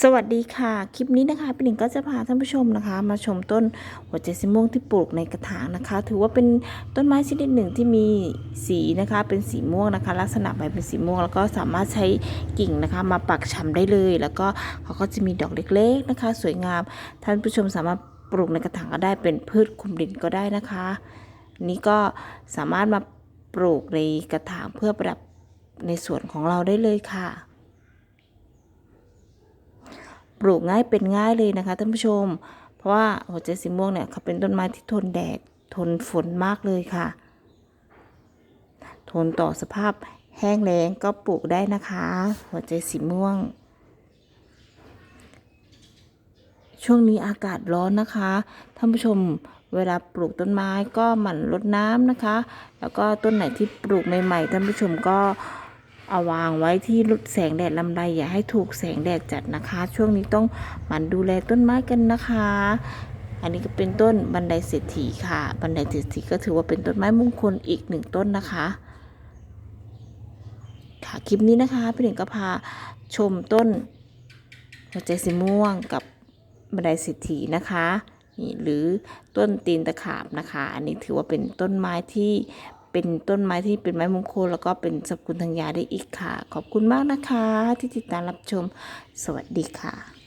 สวัสดีค่ะ คลิปนี้นะคะเป็นหนิงก็จะพาท่านผู้ชมนะคะ มาชมต้นหัวใจสีม่วงที่ปลูกในกระถางนะคะ ถือว่าเป็นต้นไม้ชนิดหนึ่งที่มีสีนะคะ เป็นสีม่วงนะคะ ลักษณะใบเป็นสีม่วง แล้วก็สามารถใช้กิ่งนะคะ มาปักชำได้เลย แล้วก็เขาก็จะมีดอกเล็ก ๆนะคะ สวยงาม ท่านผู้ชมสามารถปลูกในกระถางก็ได้เป็นพืชคุมดินก็ได้นะคะนนี้ก็สามารถมาปลูกในกระถางเพื่อประดับในสวนของเราได้เลยค่ะ ปลูกง่ายเป็นง่ายเลยนะคะท่านผู้ชม เพราะว่าหัวใจสีม่วงเนี่ยเขาเป็นต้นไม้ที่ทนแดดทนฝนมากเลยค่ะ ทนต่อสภาพแห้งแล้งก็ปลูกได้นะคะ หัวใจสีม่วง ช่วงนี้อากาศร้อนนะคะท่านผู้ชมเวลาปลูกต้นไม้ก็หมั่นรดน้ำนะคะ แล้วก็ต้นไหนที่ปลูกใหม่ๆท่านผู้ชมก็ เอาวางไว้ที่ลุดแสงแดดลำไรอย่าให้ถูกแสงแดดจัดนะคะ ช่วงนี้ต้องหมั่นดูแลต้นไม้กันนะคะ อันนี้ก็เป็นต้นบันไดเศรษฐีค่ะ บันไดเศรษฐีก็ถือว่าเป็นต้นไม้มงคลอีกหนึ่งต้นนะคะค่ะคลิปนี้นะคะพี่หนึ่งก็พาชมต้นหัวใจสีม่วงกับบันไดเศรษฐีนะคะนี่หรือต้นตีนตะขาบนะคะ อันนี้ถือว่าเป็นต้นไม้ที่ เป็นต้นไม้ที่เป็นไม้มงคลแล้วก็เป็นสกุลทางยาได้อีกค่ะ ขอบคุณมากนะคะที่ติดตามรับชม สวัสดีค่ะ